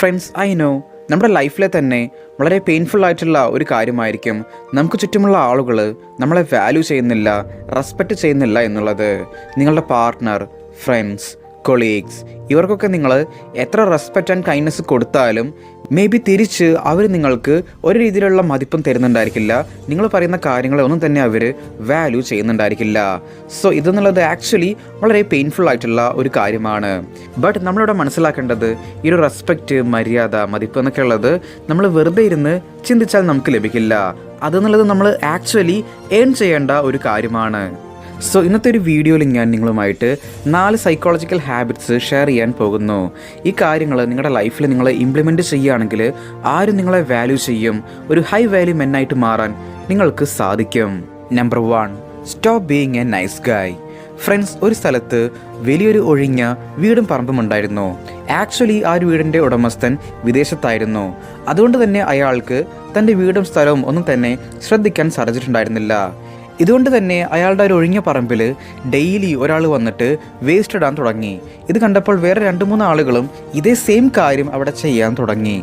Friends I know നമ്മുടെ ലൈഫിലെ തന്നെ വളരെ പെയിൻഫുൾ ആയിട്ടുള്ള ഒരു കാര്യമായിരിക്കും. നമുക്ക് ചുറ്റുമുള്ള ആളുകൾ നമ്മളെ വാല്യൂ ചെയ്യുന്നില്ല റെസ്പെക്റ്റ് ചെയ്യുന്നില്ല എന്നുള്ളത്. നിങ്ങളുടെ പാർട്ട്ണർ ഫ്രണ്ട്സ് കൊളീഗ്സ് ഇവർക്കൊക്കെ നിങ്ങൾ എത്ര റെസ്പെക്റ്റ് ആൻഡ് കൈൻഡ്നസ് കൊടുത്താലും മേ ബി തിരിച്ച് അവർ നിങ്ങൾക്ക് ഒരു രീതിയിലുള്ള മതിപ്പും തരുന്നുണ്ടായിരിക്കില്ല. നിങ്ങൾ പറയുന്ന കാര്യങ്ങളൊന്നും തന്നെ അവർ വാല്യൂ ചെയ്യുന്നുണ്ടായിരിക്കില്ല. സോ ഇതെന്നുള്ളത് ആക്ച്വലി വളരെ പെയിൻഫുൾ ആയിട്ടുള്ള ഒരു കാര്യമാണ്. ബട്ട് നമ്മളിവിടെ മനസ്സിലാക്കേണ്ടത് ഈ ഒരു റെസ്പെക്റ്റ് മര്യാദ മതിപ്പ് എന്നൊക്കെ ഉള്ളത് നമ്മൾ വെറുതെ ഇരുന്ന് ചിന്തിച്ചാൽ നമുക്ക് ലഭിക്കില്ല. അതെന്നുള്ളത് നമ്മൾ ആക്ച്വലി ഏൺ ചെയ്യേണ്ട ഒരു കാര്യമാണ്. സോ ഇന്നത്തെ ഒരു വീഡിയോയിൽ ഞാൻ നിങ്ങളുമായിട്ട് നാല് സൈക്കോളജിക്കൽ ഹാബിറ്റ്സ് ഷെയർ ചെയ്യാൻ പോകുന്നു. ഈ കാര്യങ്ങൾ നിങ്ങളുടെ ലൈഫിൽ നിങ്ങൾ ഇംപ്ലിമെന്റ് ചെയ്യുകയാണെങ്കിൽ ആരും നിങ്ങളെ വാല്യൂ ചെയ്യും. ഒരു ഹൈ വാല്യൂ മെന്നായിട്ട് മാറാൻ നിങ്ങൾക്ക് സാധിക്കും. Number one stop being a nice guy friends ഒരു സ്ഥലത്ത് വലിയൊരു ഒഴിഞ്ഞ വീടും പറമ്പും ഉണ്ടായിരുന്നു. ആക്ച്വലി ആ ഒരു വീടിന്റെ ഉടമസ്ഥൻ വിദേശത്തായിരുന്നു. അതുകൊണ്ട് തന്നെ അയാൾക്ക് തന്റെ വീടും സ്ഥലവും ഒന്നും തന്നെ ശ്രദ്ധിക്കാൻ സാധിച്ചിട്ടുണ്ടായിരുന്നില്ല. ഇതുകൊണ്ട് തന്നെ അയാളുടെ ഒരു ഒഴിഞ്ഞ പറമ്പിൽ ഡെയിലി ഒരാൾ വന്നിട്ട് വേസ്റ്റ് ഇടാൻ തുടങ്ങി. ഇത് കണ്ടപ്പോൾ വേറെ രണ്ട് മൂന്ന് ആളുകളും ഇതേ സെയിം കാര്യം അവിടെ ചെയ്യാൻ തുടങ്ങി.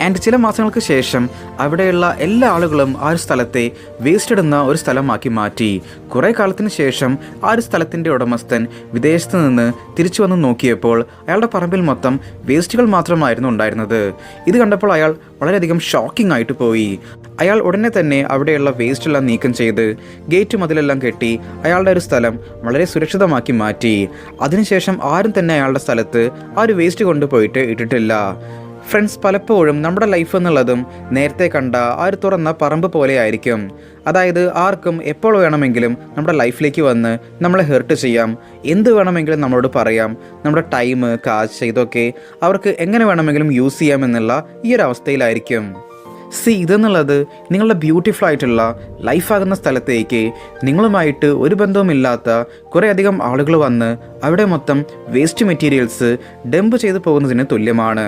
ആൻഡ് ചില മാസങ്ങൾക്ക് ശേഷം അവിടെയുള്ള എല്ലാ ആളുകളും ആ ഒരു സ്ഥലത്തെ വേസ്റ്റ് ഇടുന്ന ഒരു സ്ഥലമാക്കി മാറ്റി. കുറേ കാലത്തിന് ശേഷം ആ ഒരു സ്ഥലത്തിന്റെ ഉടമസ്ഥൻ വിദേശത്ത് നിന്ന് തിരിച്ചു വന്ന് നോക്കിയപ്പോൾ അയാളുടെ പറമ്പിൽ മൊത്തം വേസ്റ്റുകൾ മാത്രമായിരുന്നു ഉണ്ടായിരുന്നത്. ഇത് കണ്ടപ്പോൾ അയാൾ വളരെയധികം ഷോക്കിംഗ് ആയിട്ട് പോയി. അയാൾ ഉടനെ തന്നെ അവിടെയുള്ള വേസ്റ്റ് എല്ലാം നീക്കം ചെയ്ത് ഗേറ്റ് മതിലെല്ലാം കെട്ടി അയാളുടെ ഒരു സ്ഥലം വളരെ സുരക്ഷിതമാക്കി മാറ്റി. അതിനുശേഷം ആരും തന്നെ അയാളുടെ സ്ഥലത്ത് ആ ഒരു വേസ്റ്റ് കൊണ്ടുപോയിട്ട് ഇട്ടിട്ടില്ല. ഫ്രണ്ട്സ് പലപ്പോഴും നമ്മുടെ ലൈഫ് എന്നുള്ളതും നേരത്തെ കണ്ട ആ ഒരു തുറന്ന പറമ്പ് പോലെ ആയിരിക്കും. അതായത് ആർക്കും എപ്പോൾ വേണമെങ്കിലും നമ്മുടെ ലൈഫിലേക്ക് വന്ന് നമ്മളെ ഹെർട്ട് ചെയ്യാം. എന്ത് വേണമെങ്കിലും നമ്മളോട് പറയാം. നമ്മുടെ ടൈം കാശ് ഇതൊക്കെ അവർക്ക് എങ്ങനെ വേണമെങ്കിലും യൂസ് ചെയ്യാം എന്നുള്ള ഈ ഒരു അവസ്ഥയിലായിരിക്കും. സി ഇതെന്നുള്ളത് നിങ്ങളുടെ ബ്യൂട്ടിഫുൾ ആയിട്ടുള്ള ലൈഫാകുന്ന സ്ഥലത്തേക്ക് നിങ്ങളുമായിട്ട് ഒരു ബന്ധവുമില്ലാത്ത കുറേയധികം ആളുകൾ വന്ന് അവിടെ മൊത്തം വേസ്റ്റ് മെറ്റീരിയൽസ് ഡംപ് ചെയ്തു പോകുന്നതിന് തുല്യമാണ്.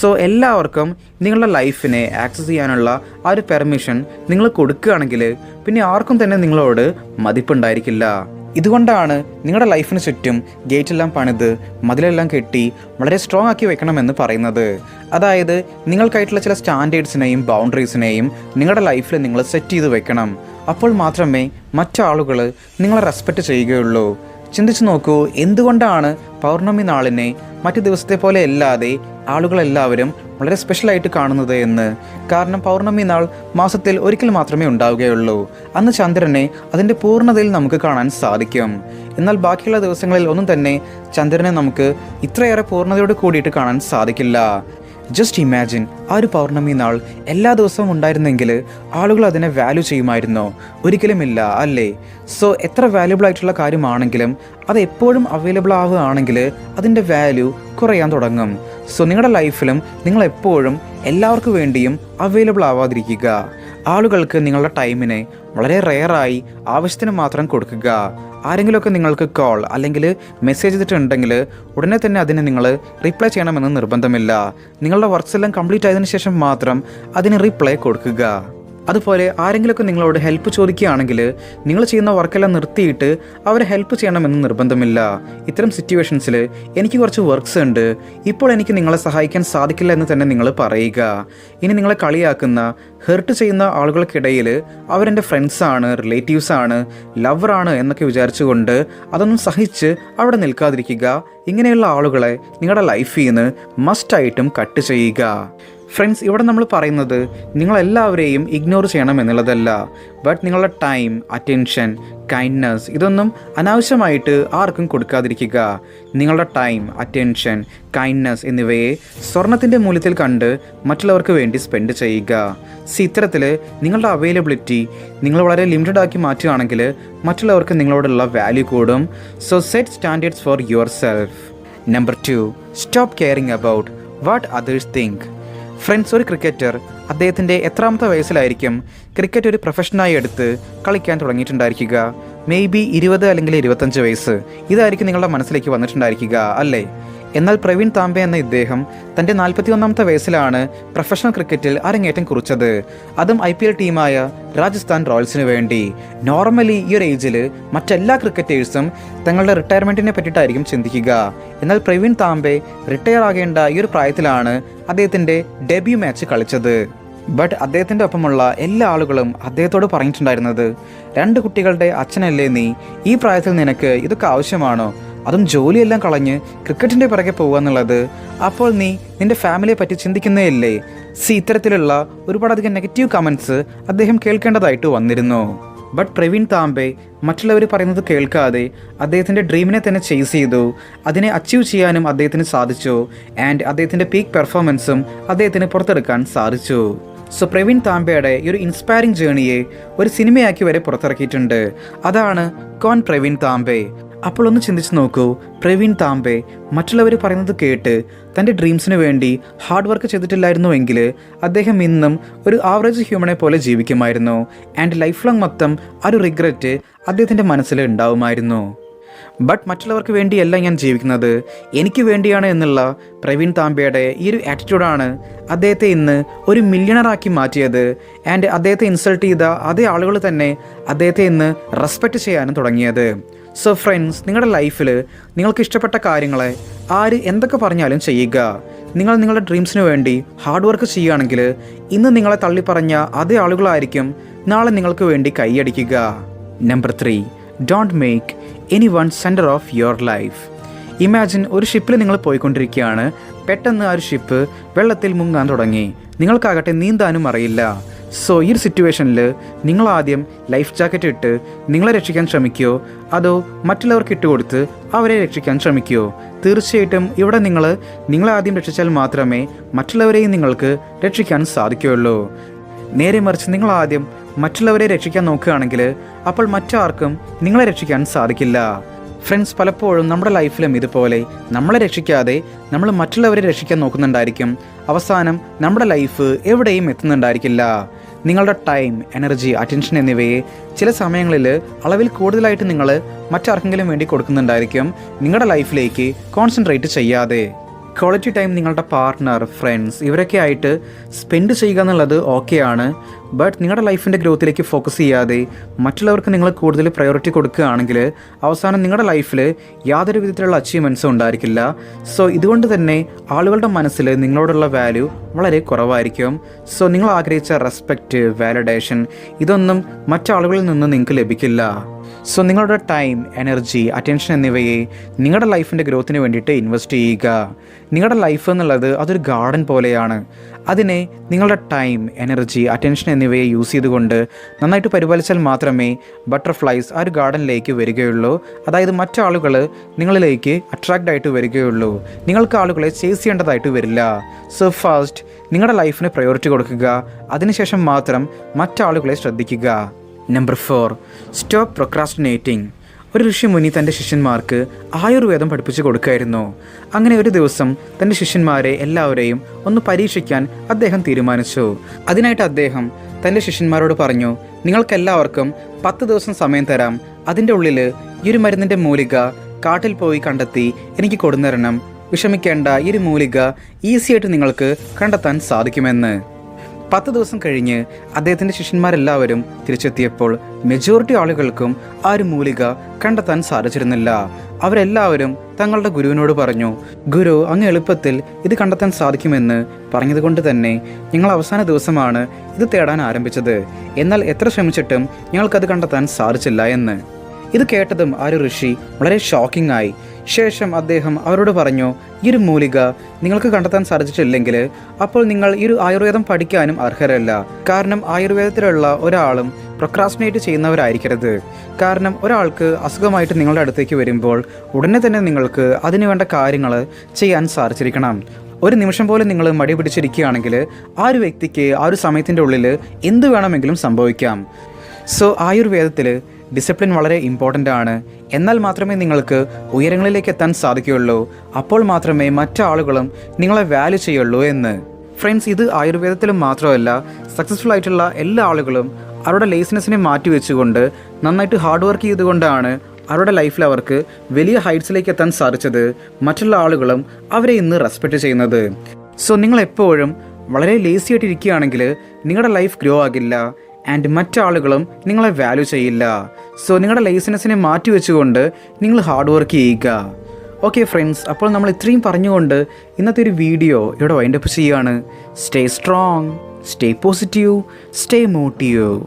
സോ എല്ലാവർക്കും നിങ്ങളുടെ ലൈഫിനെ ആക്സസ് ചെയ്യാനുള്ള ആ ഒരു പെർമിഷൻ നിങ്ങൾ കൊടുക്കുകയാണെങ്കിൽ പിന്നെ ആർക്കും തന്നെ നിങ്ങളോട് മതിപ്പുണ്ടായിരിക്കില്ല. ഇതുകൊണ്ടാണ് നിങ്ങളുടെ ലൈഫിന് ചുറ്റും ഗേറ്റ് എല്ലാം പണിത് മതിലെല്ലാം കെട്ടി വളരെ സ്ട്രോങ് ആക്കി വെക്കണമെന്ന് പറയുന്നത്. അതായത് നിങ്ങൾക്കായിട്ടുള്ള ചില സ്റ്റാൻഡേർഡ്സിനെയും ബൗണ്ടറീസിനെയും നിങ്ങളുടെ ലൈഫിൽ നിങ്ങൾ സെറ്റ് ചെയ്ത് വെക്കണം. അപ്പോൾ മാത്രമേ മറ്റാളുകൾ നിങ്ങളെ റെസ്പെക്റ്റ് ചെയ്യുകയുള്ളൂ. ചിന്തിച്ചു നോക്കൂ എന്തുകൊണ്ടാണ് പൗർണമി നാളിനെ മറ്റു ദിവസത്തെ പോലെ അല്ലാതെ ആളുകളെല്ലാവരും വളരെ സ്പെഷ്യലായിട്ട് കാണുന്നത് എന്ന്? കാരണം പൗർണമി നാൾ മാസത്തിൽ ഒരിക്കൽ മാത്രമേ ഉണ്ടാവുകയുള്ളൂ. അന്ന് ചന്ദ്രനെ അതിന്റെ പൂർണതയിൽ നമുക്ക് കാണാൻ സാധിക്കും. എന്നാൽ ബാക്കിയുള്ള ദിവസങ്ങളിൽ ഒന്നും തന്നെ ചന്ദ്രനെ നമുക്ക് ഇത്രയേറെ പൂർണതയോട് കൂടിയിട്ട് കാണാൻ സാധിക്കില്ല. ജസ്റ്റ് ഇമാജിൻ ആ ഒരു പൗർണമി നാൾ എല്ലാ ദിവസവും ഉണ്ടായിരുന്നെങ്കിൽ ആളുകൾ അതിനെ വാല്യൂ ചെയ്യുമായിരുന്നോ. ഒരിക്കലുമില്ല അല്ലേ? സോ എത്ര വാല്യുബിൾ ആയിട്ടുള്ള കാര്യമാണെങ്കിലും അത് എപ്പോഴും അവൈലബിൾ ആവുകയാണെങ്കിൽ അതിന്റെ വാല്യൂ കുറയാൻ തുടങ്ങും. സോ നിങ്ങളുടെ ലൈഫിലും നിങ്ങൾ എപ്പോഴും എല്ലാവർക്കും വേണ്ടിയും അവൈലബിൾ ആവാതിരിക്കുക. ആളുകൾക്ക് നിങ്ങളുടെ ടൈമിനെ വളരെ റെയറായി ആവശ്യത്തിന് മാത്രം കൊടുക്കുക. ആരെങ്കിലുമൊക്കെ നിങ്ങൾക്ക് കോൾ അല്ലെങ്കിൽ മെസ്സേജ് ചെയ്തിട്ടുണ്ടെങ്കിൽ ഉടനെ തന്നെ അതിന് നിങ്ങൾ റിപ്ലൈ ചെയ്യണമെന്ന് നിർബന്ധമില്ല. നിങ്ങളുടെ വർക്ക്സ് എല്ലാം കംപ്ലീറ്റ് ആയതിനു ശേഷം മാത്രം അതിന് റിപ്ലൈ കൊടുക്കുക. അതുപോലെ ആരെങ്കിലുമൊക്കെ നിങ്ങളോട് ഹെൽപ്പ് ചോദിക്കുകയാണെങ്കിൽ നിങ്ങൾ ചെയ്യുന്ന വർക്കെല്ലാം നിർത്തിയിട്ട് അവരെ ഹെൽപ്പ് ചെയ്യണമെന്ന് നിർബന്ധമില്ല. ഇത്തരം സിറ്റുവേഷൻസിൽ എനിക്ക് കുറച്ച് വർക്ക്സ് ഉണ്ട്. ഇപ്പോൾ എനിക്ക് നിങ്ങളെ സഹായിക്കാൻ സാധിക്കില്ല എന്ന് തന്നെ നിങ്ങൾ പറയുക. ഇനി നിങ്ങളെ കളിയാക്കുന്ന ഹെർട്ട് ചെയ്യുന്ന ആളുകൾക്കിടയിൽ അവരെന്റെ ഫ്രണ്ട്സാണ് റിലേറ്റീവ്സാണ് ലവറാണ് എന്നൊക്കെ വിചാരിച്ചുകൊണ്ട് അതൊന്നും സഹിച്ച് അവിടെ നിൽക്കാതിരിക്കുക. ഇങ്ങനെയുള്ള ആളുകളെ നിങ്ങളുടെ ലൈഫിൽ നിന്ന് മസ്റ്റായിട്ടും കട്ട് ചെയ്യുക. ഫ്രണ്ട്സ് ഇവിടെ നമ്മൾ പറയുന്നത് നിങ്ങളെല്ലാവരെയും ഇഗ്നോർ ചെയ്യണം എന്നുള്ളതല്ല. ബട്ട് നിങ്ങളുടെ ടൈം അറ്റൻഷൻ കൈൻഡ്നസ് ഇതൊന്നും അനാവശ്യമായിട്ട് ആർക്കും കൊടുക്കാതിരിക്കുക. നിങ്ങളുടെ ടൈം അറ്റൻഷൻ കൈൻഡ്നസ് എന്നിവയെ സ്വർണത്തിന്റെ മൂല്യത്തിൽ കണ്ട് മറ്റുള്ളവർക്ക് വേണ്ടി സ്പെൻഡ് ചെയ്യുക. സി ഇത്തരത്തിൽ നിങ്ങളുടെ അവൈലബിലിറ്റി നിങ്ങൾ വളരെ ലിമിറ്റഡ് ആക്കി മാറ്റുകയാണെങ്കിൽ മറ്റുള്ളവർക്ക് നിങ്ങളോടുള്ള വാല്യൂ കൂടും. So set standards for your self number two stop caring about what others think friends ഒരു ക്രിക്കറ്റർ. അദ്ദേഹത്തിന്റെ എത്രാമത്തെ വയസ്സിലായിരിക്കും ക്രിക്കറ്റ് ഒരു പ്രൊഫഷനായി എടുത്ത് കളിക്കാൻ തുടങ്ങിയിട്ടുണ്ടായിരിക്കുക. മേ ബി ഇരുപത് അല്ലെങ്കിൽ ഇരുപത്തഞ്ച് വയസ്സ്. ഇതായിരിക്കും നിങ്ങളുടെ മനസ്സിലേക്ക് വന്നിട്ടുണ്ടായിരിക്കുക അല്ലേ? എന്നാൽ പ്രവീൺ താംബെ എന്ന ഇദ്ദേഹം തന്റെ നാൽപ്പത്തിയൊന്നാമത്തെ വയസ്സിലാണ് പ്രൊഫഷണൽ ക്രിക്കറ്റിൽ അരങ്ങേറ്റം കുറിച്ചത്. അതും ഐ പി എൽ ടീമായ രാജസ്ഥാൻ റോയൽസിന് വേണ്ടി. നോർമലി ഈ ഒരു ഏജിൽ മറ്റെല്ലാ ക്രിക്കറ്റേഴ്സും തങ്ങളുടെ റിട്ടയർമെന്റിനെ പറ്റിയിട്ടായിരിക്കും ചിന്തിക്കുക. എന്നാൽ പ്രവീൺ താംബെ റിട്ടയർ ആകേണ്ട ഈ ഒരു പ്രായത്തിലാണ് അദ്ദേഹത്തിന്റെ ഡെബ്യൂ മാച്ച് കളിച്ചത്. ബട്ട് അദ്ദേഹത്തിന്റെ ഒപ്പമുള്ള എല്ലാ ആളുകളും അദ്ദേഹത്തോട് പറഞ്ഞിട്ടുണ്ടായിരുന്നത് രണ്ട് കുട്ടികളുടെ അച്ഛനല്ലേ നീ? ഈ പ്രായത്തിൽ നിനക്ക് ഇതൊക്കെ ആവശ്യമാണോ? അതും ജോലിയെല്ലാം കളഞ്ഞ് ക്രിക്കറ്റിന്റെ പിറകെ പോകുക അപ്പോൾ നീ നിന്റെ ഫാമിലിയെ പറ്റി ചിന്തിക്കുന്നേയില്ലേ സി ഇത്തരത്തിലുള്ള ഒരുപാടധികം നെഗറ്റീവ് കമൻസ് അദ്ദേഹം കേൾക്കേണ്ടതായിട്ട് വന്നിരുന്നു. ബട്ട് പ്രവീൺ താംബെ മറ്റുള്ളവർ പറയുന്നത് കേൾക്കാതെ അദ്ദേഹത്തിന്റെ ഡ്രീമിനെ തന്നെ ചേസ് ചെയ്തു. അതിനെ അച്ചീവ് ചെയ്യാനും അദ്ദേഹത്തിന് സാധിച്ചു. ആൻഡ് അദ്ദേഹത്തിന്റെ പീക്ക് പെർഫോമൻസും അദ്ദേഹത്തിന് പുറത്തെടുക്കാൻ സാധിച്ചു. സോ പ്രവീൺ താമ്പയുടെ ഈ ഒരു ഇൻസ്പയറിംഗ് ജേണിയെ ഒരു സിനിമയാക്കി വരെ പുറത്തിറക്കിയിട്ടുണ്ട്. അതാണ് കോൺ പ്രവീൺ താംബെ. അപ്പോൾ ഒന്ന് ചിന്തിച്ച് നോക്കൂ. പ്രവീൺ താംബെ മറ്റുള്ളവർ പറയുന്നത് കേട്ട് തന്റെ ഡ്രീംസിന് വേണ്ടി ഹാർഡ് വർക്ക് ചെയ്തിട്ടില്ലായിരുന്നുവെങ്കിൽ അദ്ദേഹം ഇന്നും ഒരു ആവറേജ് ഹ്യൂമനെ പോലെ ജീവിക്കുമായിരുന്നു. ആൻഡ് ലൈഫ് ലോങ് മൊത്തം ആ ഒരു റിഗ്രറ്റ് അദ്ദേഹത്തിന്റെ മനസ്സിൽ ഉണ്ടാവുമായിരുന്നു. ബട്ട് മറ്റുള്ളവർക്ക് വേണ്ടിയല്ല ഞാൻ ജീവിക്കുന്നത്. എനിക്ക് വേണ്ടിയാണ് എന്നുള്ള പ്രവീൺ താംബയുടെ ഈ ഒരു ആറ്റിറ്റ്യൂഡാണ് അദ്ദേഹത്തെ ഇന്ന് ഒരു മില്യണറാക്കി മാറ്റിയത്. ആൻഡ് അദ്ദേഹത്തെ ഇൻസൾട്ട് ചെയ്ത അതേ ആളുകൾ തന്നെ അദ്ദേഹത്തെ ഇന്ന് റെസ്പെക്റ്റ് ചെയ്യാനും തുടങ്ങിയത്. സോ ഫ്രണ്ട്സ് നിങ്ങളുടെ ലൈഫിൽ നിങ്ങൾക്ക് ഇഷ്ടപ്പെട്ട കാര്യങ്ങളെ ആര് എന്തൊക്കെ പറഞ്ഞാലും ചെയ്യുക. നിങ്ങൾ നിങ്ങളുടെ ഡ്രീംസിന് വേണ്ടി ഹാർഡ് വർക്ക് ചെയ്യുകയാണെങ്കിൽ ഇന്ന് നിങ്ങളെ തള്ളിപ്പറഞ്ഞ അതേ ആളുകളായിരിക്കും നാളെ നിങ്ങൾക്ക് വേണ്ടി കൈയടിക്കുക. Number three don't make anyone center of your life imagine ഒരു ഷിപ്പിൽ നിങ്ങൾ പോയിക്കൊണ്ടിരിക്കുകയാണ്. പെട്ടെന്ന് ആ ഒരു ഷിപ്പ് വെള്ളത്തിൽ മുങ്ങാൻ തുടങ്ങി. നിങ്ങൾക്കാകട്ടെ നീന്താനും അറിയില്ല. സോ ഈ ഒരു സിറ്റുവേഷനിൽ നിങ്ങൾ ആദ്യം ലൈഫ് ജാക്കറ്റ് ഇട്ട് നിങ്ങളെ രക്ഷിക്കാൻ ശ്രമിക്കുകയോ അതോ മറ്റുള്ളവർക്ക് ഇട്ടുകൊടുത്ത് അവരെ രക്ഷിക്കാൻ ശ്രമിക്കുകയോ തീർച്ചയായിട്ടും ഇവിടെ നിങ്ങൾ നിങ്ങളെ ആദ്യം രക്ഷിച്ചാൽ മാത്രമേ മറ്റുള്ളവരെയും നിങ്ങൾക്ക് രക്ഷിക്കാൻ സാധിക്കുകയുള്ളൂ. നേരെ മറിച്ച് നിങ്ങൾ ആദ്യം മറ്റുള്ളവരെ രക്ഷിക്കാൻ നോക്കുകയാണെങ്കിൽ അപ്പോൾ മറ്റാർക്കും നിങ്ങളെ രക്ഷിക്കാൻ സാധിക്കില്ല. ഫ്രണ്ട്സ് പലപ്പോഴും നമ്മുടെ ലൈഫിലും ഇതുപോലെ നമ്മളെ രക്ഷിക്കാതെ നമ്മൾ മറ്റുള്ളവരെ രക്ഷിക്കാൻ നോക്കുന്നുണ്ടായിരിക്കും. അവസാനം നമ്മുടെ ലൈഫ് എവിടെയും എത്തുന്നുണ്ടായിരിക്കില്ല. നിങ്ങളുടെ ടൈം എനർജി അറ്റൻഷൻ എന്നിവയെ ചില സമയങ്ങളിൽ അളവിൽ കൂടുതലായിട്ട് നിങ്ങൾ മറ്റാർക്കെങ്കിലും വേണ്ടി കൊടുക്കുന്നുണ്ടായിരിക്കും. നിങ്ങളുടെ ലൈഫിലേക്ക് കോൺസെൻട്രേറ്റ് ചെയ്യാതെ. ക്വാളിറ്റി ടൈം നിങ്ങളുടെ പാർട്ട്ണർ ഫ്രണ്ട്സ് ഇവരൊക്കെ ആയിട്ട് സ്പെൻഡ് ചെയ്യുക എന്നുള്ളത് ഓക്കെയാണ്. ബട്ട് നിങ്ങളുടെ ലൈഫിന്റെ ഗ്രോത്തിലേക്ക് ഫോക്കസ് ചെയ്യാതെ മറ്റുള്ളവർക്ക് നിങ്ങൾ കൂടുതൽ പ്രയോറിറ്റി കൊടുക്കുകയാണെങ്കിൽ അവസാനം നിങ്ങളുടെ ലൈഫിൽ യാതൊരു വിധത്തിലുള്ള അച്ചീവ്മെന്റ്സും ഉണ്ടായിരിക്കില്ല. സോ ഇതുകൊണ്ട് തന്നെ ആളുകളുടെ മനസ്സിൽ നിങ്ങളോടുള്ള വാല്യൂ വളരെ കുറവായിരിക്കും. സോ നിങ്ങൾ ആഗ്രഹിച്ച റെസ്പെക്റ്റ് വാലിഡേഷൻ ഇതൊന്നും മറ്റാളുകളിൽ നിന്ന് നിങ്ങൾക്ക് ലഭിക്കില്ല. സോ നിങ്ങളുടെ ടൈം എനർജി അറ്റൻഷൻ എന്നിവയെ നിങ്ങളുടെ ലൈഫിന്റെ ഗ്രോത്തിന് വേണ്ടിയിട്ട് ഇൻവെസ്റ്റ് ചെയ്യുക. നിങ്ങളുടെ ലൈഫ് എന്നുള്ളത് അതൊരു ഗാർഡൻ പോലെയാണ്. അതിനെ നിങ്ങളുടെ ടൈം എനർജി അറ്റൻഷൻ എന്നിവയെ യൂസ് ചെയ്തുകൊണ്ട് നന്നായിട്ട് പരിപാലിച്ചാൽ മാത്രമേ ബട്ടർഫ്ലൈസ് ആ ഒരു ഗാർഡനിലേക്ക് വരികയുള്ളൂ. അതായത് മറ്റാളുകൾ നിങ്ങളിലേക്ക് അട്രാക്റ്റ് ആയിട്ട് വരികയുള്ളൂ. നിങ്ങൾക്ക് ആളുകളെ ചേസ് ചെയ്യേണ്ടതായിട്ട് വരില്ല. സോ ഫാസ്റ്റ് നിങ്ങളുടെ ലൈഫിന് പ്രയോറിറ്റി കൊടുക്കുക. അതിനുശേഷം മാത്രം മറ്റാളുകളെ ശ്രദ്ധിക്കുക. നമ്പർ ഫോർ സ്റ്റോപ്പ് പ്രൊക്രാസ്റ്റിനേറ്റിംഗ് ഒരു ഋഷിമുനി തന്റെ ശിഷ്യന്മാർക്ക് ആയുർവേദം പഠിപ്പിച്ചു കൊടുക്കായിരുന്നു അങ്ങനെ ഒരു ദിവസം തന്റെ ശിഷ്യന്മാരെ എല്ലാവരെയും ഒന്ന് പരീക്ഷിക്കാൻ അദ്ദേഹം തീരുമാനിച്ചു. അതിനായിട്ട് അദ്ദേഹം തന്റെ ശിഷ്യന്മാരോട് പറഞ്ഞു നിങ്ങൾക്കെല്ലാവർക്കും പത്ത് ദിവസം സമയം തരാം. അതിന്റെ ഉള്ളിൽ ഈ ഒരു മരുന്നിന്റെ മൂലിക കാട്ടിൽ പോയി കണ്ടെത്തി എനിക്ക് കൊടുന്നിരണം. വിഷമിക്കേണ്ട ഈ ഒരു മൂലിക ഈസിയായിട്ട് നിങ്ങൾക്ക് കണ്ടെത്താൻ സാധിക്കുമെന്ന്. പത്ത് ദിവസം കഴിഞ്ഞ് അദ്ദേഹത്തിന്റെ ശിഷ്യന്മാരെല്ലാവരും തിരിച്ചെത്തിയപ്പോൾ മെജോറിറ്റി ആളുകൾക്കും ആ ഒരു മൂലിക കണ്ടെത്താൻ സാധിച്ചിരുന്നില്ല. അവരെല്ലാവരും തങ്ങളുടെ ഗുരുവിനോട് പറഞ്ഞു ഗുരു അങ്ങ് എളുപ്പത്തിൽ ഇത് കണ്ടെത്താൻ സാധിക്കുമെന്ന് പറഞ്ഞതുകൊണ്ട് തന്നെ ഞങ്ങൾ അവസാന ദിവസമാണ് ഇത് തേടാൻ ആരംഭിച്ചത്. എന്നാൽ എത്ര ശ്രമിച്ചിട്ടും ഞങ്ങൾക്കത് കണ്ടെത്താൻ സാധിച്ചില്ല എന്ന്. ഇത് കേട്ടതും ആ ഒരു ഋഷി വളരെ ഷോക്കിംഗ് ആയി. ശേഷം അദ്ദേഹം അവരോട് പറഞ്ഞു ഈ ഒരു മൂലിക നിങ്ങൾക്ക് കണ്ടെത്താൻ സാധിച്ചിട്ടില്ലെങ്കിൽ അപ്പോൾ നിങ്ങൾ ഈ ഒരു ആയുർവേദം പഠിക്കാനും അർഹരല്ല. കാരണം ആയുർവേദത്തിലുള്ള ഒരാളും പ്രൊക്രാസ്റ്റിനേറ്റ് ചെയ്യുന്നവരായിരിക്കരുത്. കാരണം ഒരാൾക്ക് അസുഖമായിട്ട് നിങ്ങളുടെ അടുത്തേക്ക് വരുമ്പോൾ ഉടനെ തന്നെ നിങ്ങൾക്ക് അതിനു വേണ്ട കാര്യങ്ങൾ ചെയ്യാൻ സാധിച്ചിരിക്കണം. ഒരു നിമിഷം പോലും നിങ്ങൾ മടി പിടിച്ചിരിക്കുകയാണെങ്കിൽ ആ ഒരു വ്യക്തിക്ക് ആ ഒരു സമയത്തിന്റെ ഉള്ളിൽ എന്ത് വേണമെങ്കിലും സംഭവിക്കാം. സോ ആയുർവേദത്തിൽ ഡിസിപ്ലിൻ വളരെ ഇമ്പോർട്ടന്റ് ആണ്. എന്നാൽ മാത്രമേ നിങ്ങൾക്ക് ഉയരങ്ങളിലേക്ക് എത്താൻ സാധിക്കുകയുള്ളൂ. അപ്പോൾ മാത്രമേ മറ്റാളുകളും നിങ്ങളെ വാല്യൂ ചെയ്യുള്ളൂ എന്ന്. ഫ്രണ്ട്സ് ഇത് ആയുർവേദത്തിലും മാത്രമല്ല സക്സസ്ഫുൾ ആയിട്ടുള്ള എല്ലാ ആളുകളും അവരുടെ ലേസിനെസ്സിനെ മാറ്റി വെച്ചുകൊണ്ട് നന്നായിട്ട് ഹാർഡ് വർക്ക് ചെയ്തുകൊണ്ടാണ് അവരുടെ ലൈഫിൽ അവർക്ക് വലിയ ഹൈറ്റ്സിലേക്ക് എത്താൻ സാധിച്ചത് മറ്റുള്ള ആളുകളും അവരെ ഇന്ന് റെസ്പെക്റ്റ് ചെയ്യുന്നത്. സോ നിങ്ങൾ എപ്പോഴും വളരെ ലേസി ആയിട്ട് ഇരിക്കുകയാണെങ്കിൽ നിങ്ങളുടെ ലൈഫ് ഗ്രോ ആകില്ല. ആൻഡ് മറ്റാളുകളും നിങ്ങളെ വാല്യൂ ചെയ്യില്ല. സോ നിങ്ങളുടെ ലേസിനെസ്സിനെ മാറ്റി വെച്ചുകൊണ്ട് നിങ്ങൾ ഹാർഡ് വർക്ക് ചെയ്യുക. ഓക്കെ ഫ്രണ്ട്സ് അപ്പോൾ നമ്മൾ ഇത്രയും പറഞ്ഞുകൊണ്ട് ഇന്നത്തെ ഒരു വീഡിയോ ഇവിടെ വൈൻഡപ്പ് ചെയ്യുകയാണ്. Stay strong stay positive stay motive